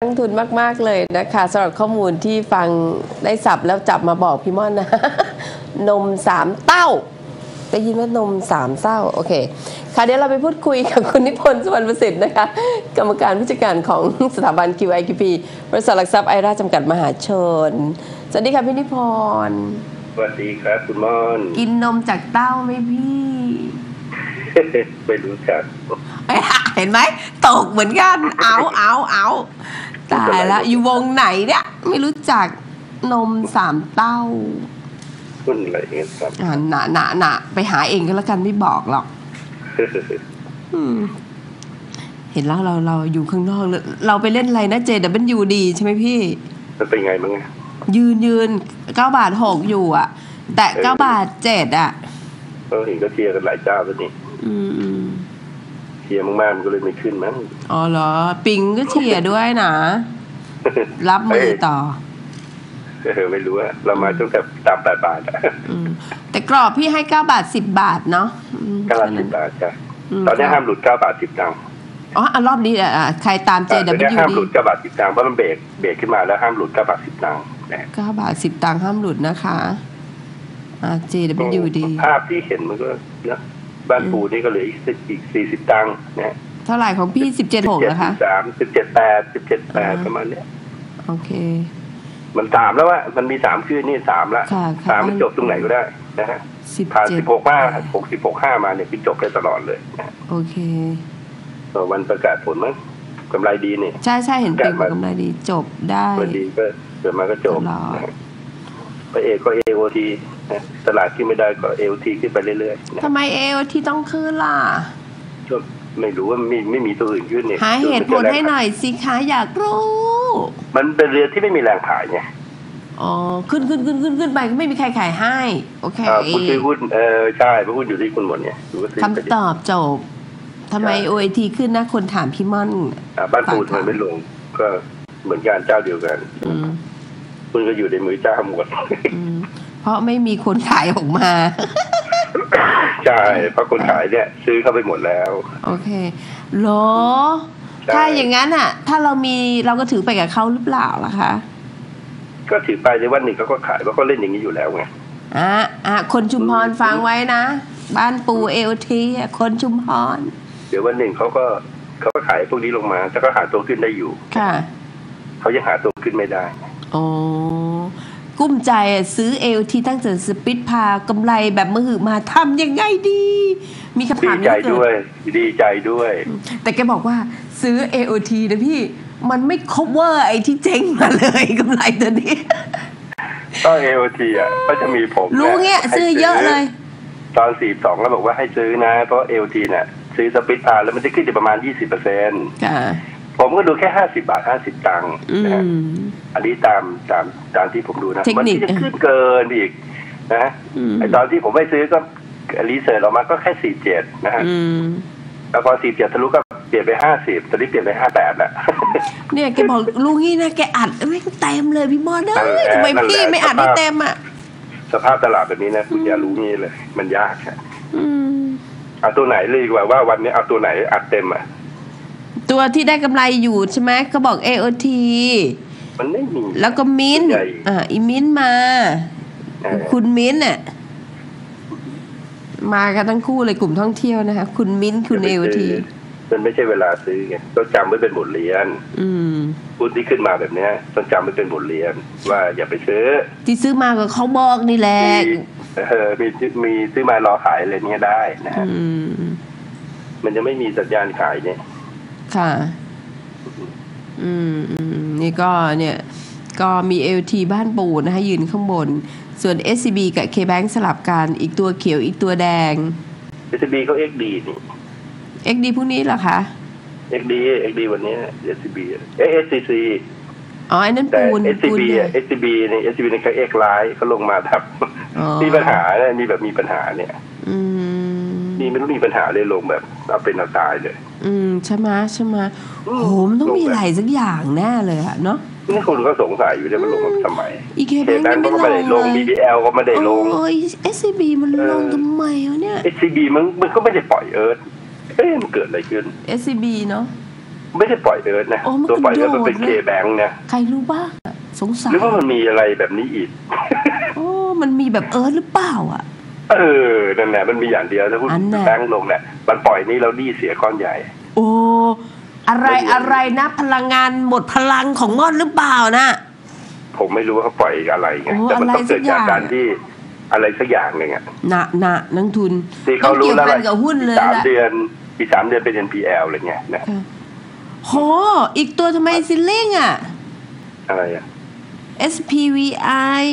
นักทุนมาก ๆ เลยนะคะสำหรับข้อมูลที่ฟังได้สับแล้วจับมาบอกพี่ม่อนนะ นมสามเต้าได้ยินว่านมสามเต้าโอเค ค่ะเดี๋ยวเราไปพูดคุยกับคุณนิพนธ์สุวรรณประสิทธิ์นะคะ กรรมการผู้จัดการของสถาบัน QIQP บริษัทหลักทรัพย์ไอราจำกัดมหาชน สวัสดีค่ะพี่นิพนธ์สวัสดีครับคุณมอน กินนมจากเต้าไหมพี่ไม่รู้จักเห็นไหมตกเหมือนกันเอาเอาเอา ตายแล้วอยู่วงไหนเนี่ย ไม่รู้จักนมสามเต้าหุ้นอะไรเงี้ยครับอ่าหนาหนาหนาไปหาเองก็แล้วกันไม่บอกหรอกอืมเห็นแล้วเราเราอยู่ข้างนอกเราเราไปเล่นอะไรนะเจดับเบิลยูดีใช่ไหมพี่มันเป็นไงบ้างอะยืนยืนเก้าบาทหกอยู่อะ แต่เออเก้าบาทเจ็ดอะก็เห็นก็เชียร์กันหลายเจ้าแล้วนี่อืมอืม เชียร์มากๆมันก็เลยไม่ขึ้นมั้งอ๋อเหรอ ปิงก็เชียร์ด้วยนะ รับมือต่อเออไม่รู้อะเรามาตั้งแต่ตามแปดบาทอะอืมแต่กรอบพี่ให้เก้าบาทสิบบาทเนาะอืมเก้าบาทสิบบาทจ้ะมตอนนี้ห้ามหลุดเก้าบาทสิบตังค์อ๋ออะรอบนี้อะอะใครตามเจตดัอบนเบินี้ลยูห้ามดีหลุดเก้าบาทสิบตังค์เพราะมันเบรกเบรกขึ้นมาแล้วห้ามหลุดเก้าบาทสิบตังค์นะเก้าบาทสิบตังค์ห้ามหลุดนะคะอ่าเจดับเบิลยูดีภาพที่เห็นมันก็นะ บ้านปูนี่ก็เหลืออีกอีกสี่สิบตังค์นะเท่าไหร่ของพี่สิบเจ็ดหกเจ็ดนะคะสามสิบเจ็ดแปดสิบเจ็ดแปดอ่าประมาณเนี้ยโอเค มันสามแล้วอะมันมีสามชื่อนี่สามละค่ะค่ะสามมันจบตรงไหนก็ได้นะฮะสิบผ่านเจ็สิดบหกห้าหกสิบหกห้ามาเนี่ยคือจบได้ตลอดเลยนะฮะโอเคเออวันประกาศผลมั้งกำไรดีนี่ใช่ใช่เห็นปิงบอกกำไรดีจบได้กำไรดีก็เกิดมาก็จบตลอดนะฮะพระเอกก็เอโอที ตลาดขึ้นไม่ได้ก็เอโอทีขึ้นไปเรื่อยๆนะทำไมเอวที่ต้องขึ้นล่ะก็ไม่รู้ว่าไม่ไม่มีตัวอื่นขึ้นเนี่ยหาเหตุผลให้หน่อยสิคะอยากรู้ มันเป็นเรือที่ไม่มีแรงขายไงอ๋อขึ้นขึ้นขึ้นขึ้นขึ้นไปก็ไม่มีใครขายให้ โอเคอ่าคุณซื้อหุ้นเออใช่เพราะหุ้นอยู่ที่คุณหมดเนี่ยคุณก็ซื้อไปดิคำตอบจบทำไม OAT ขึ้นนะคนถามพี่ม่อนอ่าบ้านปูทำไมไม่ลงก็เหมือนกันเจ้าเดียวกันอืมคุณก็อยู่ในมือเจ้าหมดอืม เพราะไม่มีคนขายออกมา ใช่เพราะคนขายเนี่ย ซื้อเข้าไปหมดแล้ว โอเคเหรอใช่ถ้าอย่างนั้นอะ ถ้าเรามีเราก็ถือไปกับเขาหรือเปล่าล่ะคะ ก็ถือไปในวันหนึ่งเขาก็ขายเพราะเขาเล่นอย่างนี้อยู่แล้วไงอะอะคนชุมพรฟังไว้นะ บ้านปูเอลทีคนชุมพร เดี๋ยววันหนึ่งเขาก็เขาก็ขายพวกนี้ลงมาแต่ก็หาตัวขึ้นได้อยู่ ค่ะเขายังหาตัวขึ้นไม่ได้ อ๋อ กุ้มใจอะซื้อเอลทีตั้งแต่สปิดพากำไรแบบมือหือมาทำยังไงดี มีคำดีถามใจนี้เกิด้วยดดีใจด้วย แต่แกบอกว่าซื้อ AOT นะพี่ มันไม่ cover ไอ้ที่เจ๊งมาเลยกำไรตัวนี้ก็เอโอทีอะก็จะมีผมรู้เงี้ยให้ซื้อเยอะเลย ตอนสี่สองแล้วบอกว่าให้ซื้อนะ เพราะเอโอทีเนี่ยซื้อสปิทพาแล้วมันจะขึ้นอยู่ประมาณยี่สิบเปอร์เซ็นต์ค่ะ ผมก็ดูแค่ห้าสิบาทห้าสิบตังค์อืนะฮะมอันนี้ตามตามตามที่ผมดูนะเทคนิคมัจะขึ้นเกินอีกนะอืมไอตอนที่ผมไปซื้อก็รีเสิร์ชออกมาก็แค่สี่เจ็ดนะฮะอืมแล้วพอสี่เจ็ดทะลุก็เปลี่ยนไปห้าสิบตอนนี้เปลี่ยนไปห้าแปดแล้วเนี่ยแกบอกลุงนี่นะแกอัดไม่งเต็มเลยพี่มอนเอ้เอยอทำไมนั่นแหละพี่ไม่อัดให้เต็มอะสภาพตลาดแบบนี้นะคุณอย่ารู้งี้เลย มันยากอะอืมเอาตัวไหนเลยดีกว่าว่าวันนี้เอาตัวไหนอัดเต็มอะ ตัวที่ได้กำไรอยู่ใช่ไหมก็บอก AOT มันไม่มีแล้วก็มิ้นท์ใหญ่อ่าอีมิ้นท์มา เออคุณมิ้นท์น่ะมากันทั้งคู่เลยกลุ่มท่องเที่ยวนะคะ คุณมิ้นท์คุณ AOT มันไม่ใช่เวลาซื้อไงต้องจำไว้เป็นบทเรียนอืมหุ้นที่ขึ้นมาแบบเนี้ยต้องจำไว้เป็นบทเรียน ว่าอย่าไปซื้อที่ซื้อมาก็เขาบอกนี่แหละมีเออมีมีซื้อมารอขายอะไรเนี้ยได้นะฮะอืม มันจะไม่มีสัญญาณขายเนี่ย ค่ะ อืมอืมนี่ก็เนี่ย ก็มี LT บ้านปูนะคะยืนข้างบน ส่วน SCB กับ KBank สลับกัน อีกตัวเขียวอีกตัวแดงเอสบีเขาเอ็กดีนี่ XD พวกนี้เหรอคะเอ็กดีเอ็กดีวันเนี้เอสบีเอสซีซีอ๋อไอ้นั่นแต่ ปูนเอสซีปูนบีเนี่ยเอสซีบีเนี่ยเอสซีบีเนี่ยเขาเอ็กไลน์เขาลงมาทับอ๋อ มีปัญหาเนี่ยมีแบบมีปัญหาเนี่ย อืม นี่ไม่รู้มีปัญหาเลยลงแบบเอาเป็นเอาตายเลย อืมใช่ไหมใช่ไหมอืมโหมันต้องมีอะไรสักอย่างแน่เลยอะเนาะนี่คนก็สงสัยอยู่เนี่ยมันลงมาทำไมอีเคเคแบงแบงค์ก์ไม่ก็ลไม่ได้งลงเลย BBL ก็ไม่ได้ลงโอ้ย SCB มันเออลงทำไมวะเนี่ย SCB มันมันก็ไม่ได้ปล่อยเอิร์ธเอ๊ะมันเกิดอะไรขึ้น SCB เนาะไม่ได้ปล่อยเอิร์ธนะโอ้มันตัวปล่อยเอิร์ธมันเป็นกระเคโดดเลยแบงนะใครรู้บ้างอะสงสัยหรือว่ามันมีอะไรแบบนี้อีกโอ้มันมีแบบเอิร์ธหรือเปล่าอะ เออนั่นแหละมันมีอย่างเดียวถ้าพูดอันน่ะแบงค์ลงเนี่ยมันปล่อยนี่เราหนี้เสียก้อนใหญ่ โอ้อะไรไม่มีอะไรนะ พลังงานหมดพลังของมอดหรือเปล่านะผมไม่รู้ว่าเขาปล่อยอะไรไงโอ้แต่มันต้องอะไรสัเกิกดจากอย่างการที่อะไรสักอย่างหนึ่งอะหนะหนะนักทุนที่เขาต้องรู้เกี่ยวแล้วกัว่านกับหุ้นเลยสามละเดือนอีกสามเดือนเป็น NPL อะไรเงี้ยนะค่ะโหอีกตัวทำไมซิลลิงอะอะไรอะ SPVI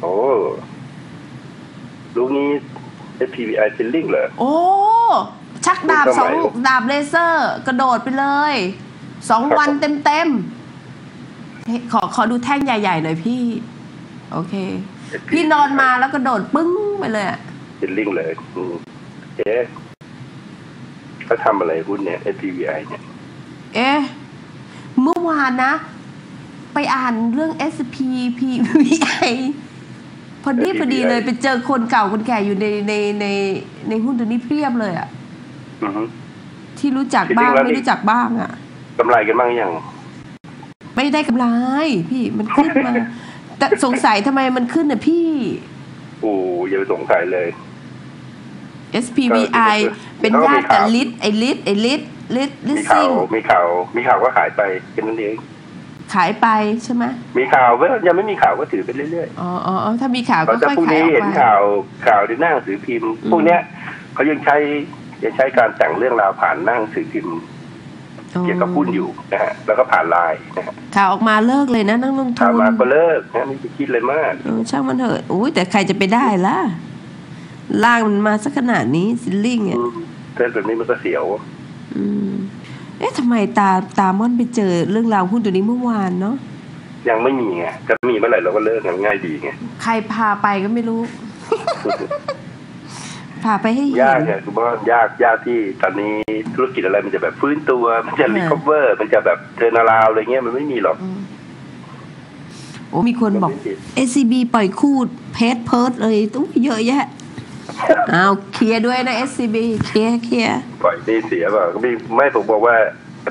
โอ้ ลูกนี้ SPVI ซิลลิงเหรอ โอ้ ชักดาบสมัยสองดาบเลเซอร์ กระโดดไปเลยสองครับวันเต็มเต็มๆเฮ้ยขอขอดูแท่งใหญ่ ๆ หน่อยพี่ โอเค พี่นอนมาแล้วกระโดดปึ้งไปเลยอะซิลลิงเลยอืมเอ๊ะเขาทำอะไรหุ้นเนี่ย SPVI เนี่ย เอ๊ะ เมื่อวานนะ ไปอ่านเรื่อง SPPVI พอดี SPVI พอดีเลยไปเจอคนเก่าคนแก่อยู่ในในในในหุ้นตัวนี้เพียบเลยอะอือฮึที่รู้จักบ้างจริงๆแล้วไม่นี่รู้จักบ้างอะกำไรกันบ้างยังไม่ได้กำไร พี่มันขึ้นมาแต่สงสัยทำไมมันขึ้นน่ะพี่โอ้อย่าไปสงสัยเลย SPVI ก็เป็นญาติกับลิทไอลิทไอลิทลิทลิมีสข่าซิ่วงมีข่าวมีข่าวก็ขายไปแค่นั้นเอง ขายไปใช่ไหมมีข่าวเว้ยยังไม่มีข่าวก็ถือไปเรื่อยอ๋ออ๋ออ๋อถ้ามีข่าวๆก็ก็จะค่อยพรุ่งขายนี้ออกเห็นไปข่าวข่าวในหน้าหนังสือพิมพ์อืมพวกเนี้ยเขายังใช้ยังใช้การแต่งเรื่องราวผ่านหน้าหนังสือพิมพ์เกี่ยวกับหุ้นอยู่นะฮะแล้วก็ผ่านไลน์นะฮะข่าวออกมาเลิกเลยนะนักลงทุข่าวนมาก็เลิกนะไม่ไปคิดเลยมากเออช่างมันเถอะอุ้ยแต่ใครจะไปได้ล่ะล่างมันมาสักขนาดนี้ซิลลิงอือะมเรื่องแบบนี้มันก็เสียว อืม เอ๊ะทำไมตาตามอนไปเจอเรื่องราวหุ้นตัวนี้เมื่อวานเนาะยังไม่มีไงจะมีเมื่อไหร่เราก็เลิกกันง่ายดีไงใครพาไปก็ไม่รู้ พาไปให้เห็ยากนไงคือว่ายากยากที่ตอนนี้ธุรกิจอะไรมันจะแบบฟื้นตัว มันจะค่ะรีคอเวอร์ มันจะแบบเทอร์นาราอะไรเงี้ยมันไม่มีหรอกอืมโอ้มีคนบอกมันไม่มี SCB ปล่อยคู่เพจเพิร์ดเลยต้องเยอะแยะเอาเคลียร์ด้วยนะ SCB เคลียร์เคลียร์ปล่อยหนี้เสียเปล่าก็ไม่ไม่ผมบอกว่า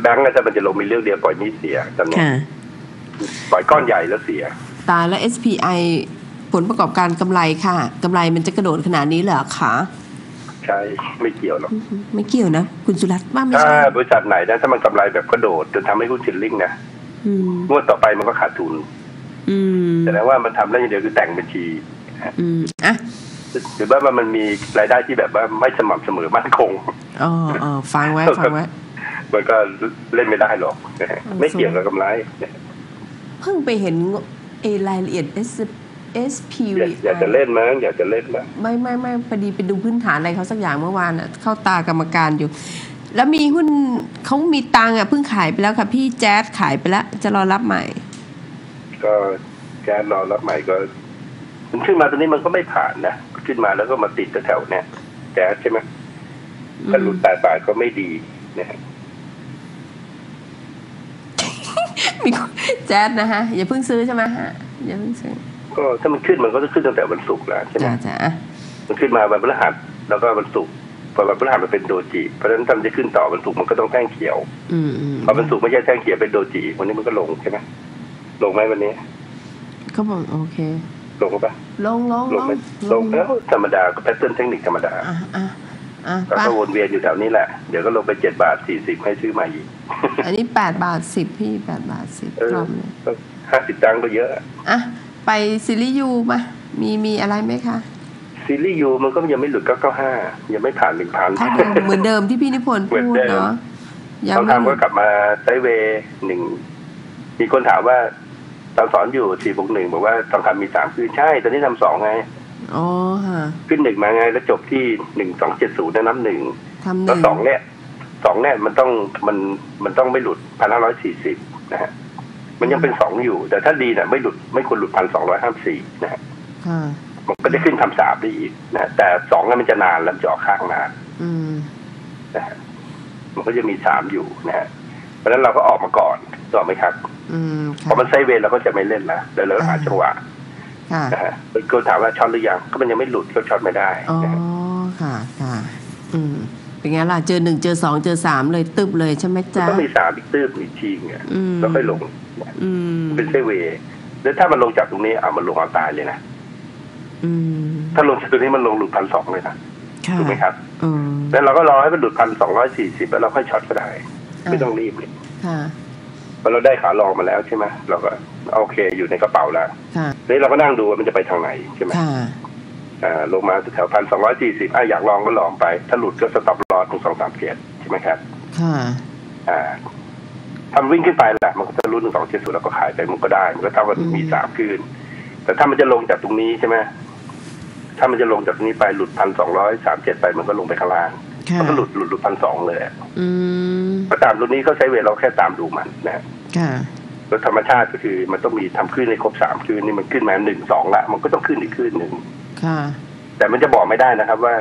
แบงก์อาจจะมันจะลงมีเรื่องเดียวปล่อยหนี้เสียตอนนี้ค่ะปล่อยก้อนใหญ่แล้วเสีย ตายแล้ว SPI ผลประกอบการกำไรค่ะกำไรมันจะกระโดดขนาดนี้เหรอคะใช่ไม่เกี่ยวหรอกไม่เกี่ยวนะ คุณสุรัตน์ว่าไม่ถ้าใช่บริษัทไหนนะถ้ามันกำไรแบบกระโดดจนทำให้หุ้นชิลลิ่งนะอืมงวดต่อไปมันก็ขาดทุนอืมแสดงว่ามันทำได้อย่างเดียวคือแต่งบัญชี อืมอะ หรือว่ามันมีรายได้ที่แบบว่าไม่สม่ำเสมอมั่นคงอ๋ออ๋อฟังไว้ฟังไว้มันก็เล่นไม่ได้หรอกนะฮะเออไม่เกี่ยวกับกำไรนะเพิ่งไปเห็นเอรายละเอียด S SPV อยากอยากจะเล่นมั้งอยากจะเล่นมั้งไม่ไม่ไม่พอดีไปดูพื้นฐานอะไรเขาสักอย่างเมื่อวานน่ะเข้าตากรรมการอยู่ แล้วมีหุ้นเขามีตังค์อะเพิ่งขายไปแล้วค่ะ พี่แจ๊ดขายไปแล้ว จะรอรับใหม่ ก็แก๊สรอรับใหม่ก็มันขึ้นมาตอนนี้มันก็ไม่ผ่านนะ ขึ้นมาแล้วก็มาติดแถวๆเนี่ยแก๊สใช่ไหมถ้าหลุดแปดบาทก็ไม่ดีนะฮะมีคนแจ๊ดนะฮะ อย่าเพิ่งซื้อใช่ไหมฮะอย่าเพิ่งซื้อ ก็ถ้ามันขึ้นมันก็จะขึ้นตั้งแต่วันศุกร์แล้วใช่ไหมจ้าจ้าอะมันขึ้นมาวันพฤหัสแล้วก็วันศุกร์พอวันพฤหัสมันเป็นโดจิเพราะฉะนั้นถ้ามันจะขึ้นต่อวันศุกร์มันก็ต้องแท่งเขียว อืมอืมพอวันศุกร์ไม่ใช่แท่งเขียวเป็นโดจิวันนี้มันก็ลงใช่ไหมลงไหมวันนี้เขาบอกโอเค ลงปะลงลงลลงงไหมลงแล้วธรรมดาก็แพทเทิร์นเทคนิคธรรมดาอะอะอะแล้วไปก็วนเวียนอยู่แถวนี้แหละ เดี๋ยวก็ลงไปเจ็ดบาทสี่สิบให้ซื้อใหม่อีก อันนี้แปดบาทสิบพี่แปดบาทสิบเอกอล่อมเลยห้าสิบตังค์ก็เยอะ อะ ไปซิลิยูมามีมีอะไรไหมคะ ซีรีส์ยูมันก็ยังไม่หลุดเก้าเก้าห้ายังไม่ผ่านหนึ่งพันเท่าเดิมเหมือนเดิมที่พี่นิพนธ์เหมืพูอนดเดิมเนาะยังทองไม่คำก็กลับมาไซด์เวย์หนึ่งมีคนถามว่า ตอนสอนอยู่สี่บวกหนึ่งบอกว่าทองคำมีสามคือใช่ ตอนนี้ทำสองไง อ๋อฮะขึ้นหนึ่งมาไง แล้วจบที่หนึ่งสองเจ็ดศูนย์น้ำหนึ่งทำหแล้วนึ่งสองเนี่ยสองเนี่ยมันต้องมันมันต้องไม่หลุดพันห้าร้อยสี่สิบนะฮะมันยังเป็นสองอยู่ แต่ถ้าดีเนี่ยไม่หลุดไม่ควรหลุดพันสองร้อยห้าสี่นะฮะค่ะ มันก็จะขึ้นทำสามได้อีกนะแต่สองเนี่ยมันจะนานแล้วมันจะออกข้างนานอืม นะฮะมันก็จะมีสามอยู่นะฮะ เพราะฉะนั้นเราก็ออกมาก่อนถูกไหมครับอืมพค่ะอมันไซด์เวย์เราก็จะไม่เล่นละแล้วเราหาจังหวะค่ะนะฮะคนถามว่าช็อตหรือยังก็มันยังไม่หลุดก็ช็อตไม่ได้อ๋อนะฮะค่ะค่ะ อืมเป็นไงล่ะเจอหนึ่งเจอสองเจอสามเลยตึบเลยใช่ไหมมันจ๊ะต้องมีสามอีกตื้มอีกทีไงอืมแล้วค่อยลงอืมเป็นเซเวย์แล้วถ้ามันลงจากตรงนี้อะมันลงเอาตายเลยนะอืมถ้าลงจากตรงนี้มันลงหลุดพันสองเลยนะค่ะถูกไหมครับอืมแล้วเราก็รอให้มันหลุดพันสองร้อยสี่สิบแล้วเราค่อยช็อตก็ได้ ไม่ต้องรีบเลยค่ะพอเราได้ขาลองมาแล้วใช่ไหมเราก็โอเคอยู่ในกระเป๋าแล้วค่ะนี่เราก็นั่งดูว่ามันจะไปทางไหนใช่ไหมค่ะอ่าลงมาแถวพันสองร้อยสี่สิบอะอยากลองก็ลองไป ถ้าหลุดก็สต็อปรอถึงสองสามเจ็ดใช่ไหมครับค่ะอ่าทำวิ่งขึ้นไปแหละมันก็จะรุ่นหนึ่งสองเจ็ดศูนย์แล้วก็ขายไปมันก็ได้ มันก็เท่ากับอืมมีสามคืน แต่ถ้ามันจะลงจากตรงนี้ใช่ไหมถ้ามันจะลงจากตรงนี้ไปหลุดพันสองร้อยสามเจ็ดไปมันก็ลงไปข้างล่างค่ะ มันก็หลุดหลุดหลุดพันสองเลยอะอืมก็ตามตัวนี้เขาใช้เวลาเราแค่ตามดูมันนะค่ะแล้วธรรมชาติก็คือมันต้องมีทำขึ้นในครบสามคืนนี่มันขึ้นมาหนึ่งสองละมันก็ต้องขึ้นอีกคืนหนึ่งค่ะแต่มันจะบอกไม่ได้นะครับ ว่า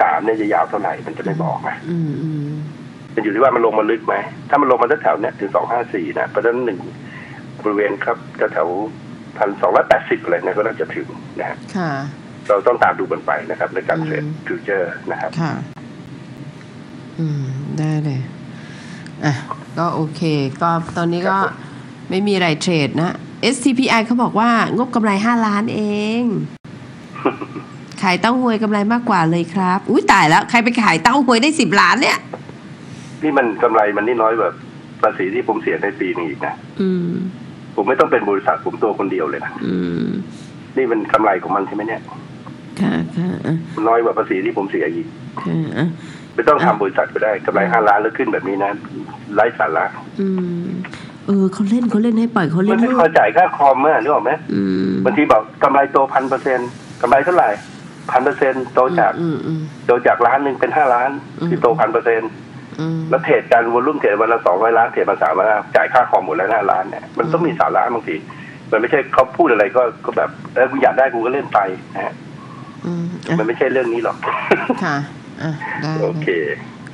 สามเนี่ยจะยาวเท่าไหร่มันจะไม่บอกนะอืมอืมมันอยู่ที่ว่ามันลงมาลึกไหม ถ้ามันลงมาแถวๆเนี้ยถึงสองห้าสี่นะเพราะฉะนั้นหนึ่งบริเวณครับแถวพันสองร้อยแปดสิบอะไรเนี่ยก็น่าจะถึงนะฮะค่ะเราต้องตามดูกันไปนะครับ ในการอืมเทรดฟิวเจอร์นะครับค่ะ อืม ได้เลย อะ ก็โอเค ก็ตอนนี้ก็ครับผมไม่มีอะไรเทรดนะ SCPI เขาบอกว่างบกำไร5ล้านเอง ขายเต้าหวยกำไรมากกว่าเลยครับ อุ้ยตายแล้ว ใครไปขายเต้าหวยได้10ล้านเนี่ย นี่มันกำไรมันนี่น้อยแบบภาษีที่ผมเสียในปีนึงอีกนะ อืม ผมไม่ต้องเป็นบริษัทผมตัวคนเดียวเลยนะ อืม นี่มันกำไรของมันใช่ไหมเนี่ย ค่ะค่ะอะมันน้อยกว่าภาษีที่ผมเสียอีก ค่ะอะ ไม่ต้องทำบริษัทก็ได้กำไรห้าล้านแล้วขึ้นแบบนี้นะไร้สาระอืมเออเขาเล่นเขาเล่นให้ปล่อยเขามัเล่นนไม่พอจ่ายค่าคอมเมื่อนึกออกไหมอืมบางทีบอกกำไรโตพันเปอร์เซ็นกำไรเท่าไหร่พันเปอร์เซ็นโตจากอืมอืมโตจากล้านหนึ่งเป็นห้าล้านอืมคือโตพันเปอร์เซ็นอืมแล้วเทรดกันวอลุ่มเทรดวันละสองร้อยล้านเทรดมาสามล้านจ่ายค่าคอมหมดแล้วห้าล้านเนี่ยมันต้องมีสาระบางทีมันไม่ใช่เขาพูดอะไรก็ก็แบบเออกูอยากได้กูก็เล่นไปนะฮะอืมอะมันไม่ใช่เรื่องนี้หรอกค่ะ อะได้โอเค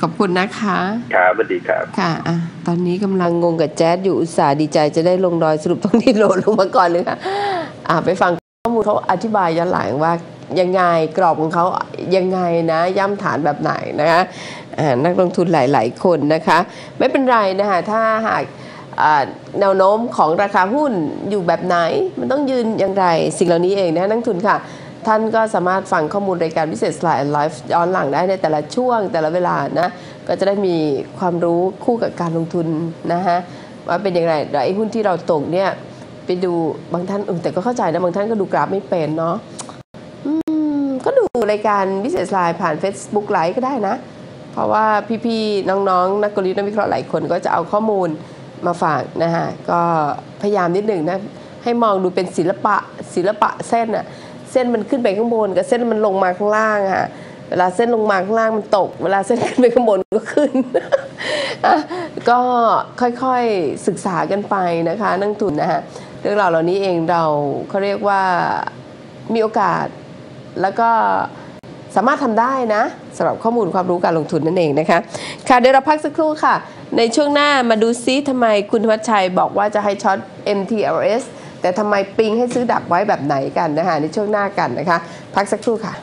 ขอบคุณนะคะครับสวัสดีครับ ค่ะอะตอนนี้กำลังงงกับแจ๊ดอยู่อุตส่าห์ดีใจจะได้ลงดอยสรุปต้องที่โหลดลงมาก่อนเลยค่ะอะไปฟังข้อมูลเขาอธิบายย้อนหลังว่ายังไงกรอบของเขายังไงนะ ย่ำฐานแบบไหนนะคะอ่านักลงทุนหลาย ๆ คนนะคะ ไม่เป็นไรนะคะถ้าหากอ่าแนวโน้มของราคาหุ้นอยู่แบบไหน มันต้องยืนอย่างไร สิ่งเหล่านี้เองนะนักลงทุนค่ะ ท่านก็สามารถฟังข้อมูลรายการพิเศษไลฟ์ไลฟ์ย้อนหลังได้ในแต่ละช่วงแต่ละเวลานะ ก็จะได้มีความรู้คู่กับการลงทุนนะฮะว่าเป็นอย่างไรแล้วไอ้หุ้นที่เราตกเนี่ยไปดูบางท่านเออแต่ก็เข้าใจนะบางท่านก็ดูกราฟไม่เป็นเนาะอืมก็ดูรายการพิเศษไลฟ์ผ่าน Facebook ไลฟ์ก็ได้นะ เพราะว่าพี่ๆน้องๆ นักกลยุทธ์นักวิเคราะห์หลายคนก็จะเอาข้อมูลมาฝากนะฮะก็พยายามนิดหนึ่งนะให้มองดูเป็นศิลปะศิลปะเส้นอะ เส้นมันขึ้นไปข้างบน กับเส้นมันลงมาข้างล่างอะเวลาเส้นลงมาข้างล่างมันตก เวลาเส้นขึ้นไปข้างบนก็ขึ้นอะก็ค่อยๆศึกษากันไปนะคะนักทุนนะฮะเรื่องราวเหล่านี้เองเราเขาเรียกว่ามีโอกาสแล้วก็สามารถทำได้นะสำหรับข้อมูลความรู้การลงทุนนั่นเองนะคะ ค่ะเดี๋ยวเราพักสักครู่ค่ะ ในช่วงหน้ามาดูซิทำไมคุณธวัชชัยบอกว่าจะให้ช็อต MTLS แต่ทำไมปิงให้ซื้อดักไว้แบบไหนกันนะคะในช่วงหน้ากันนะคะ พักสักครู่ค่ะ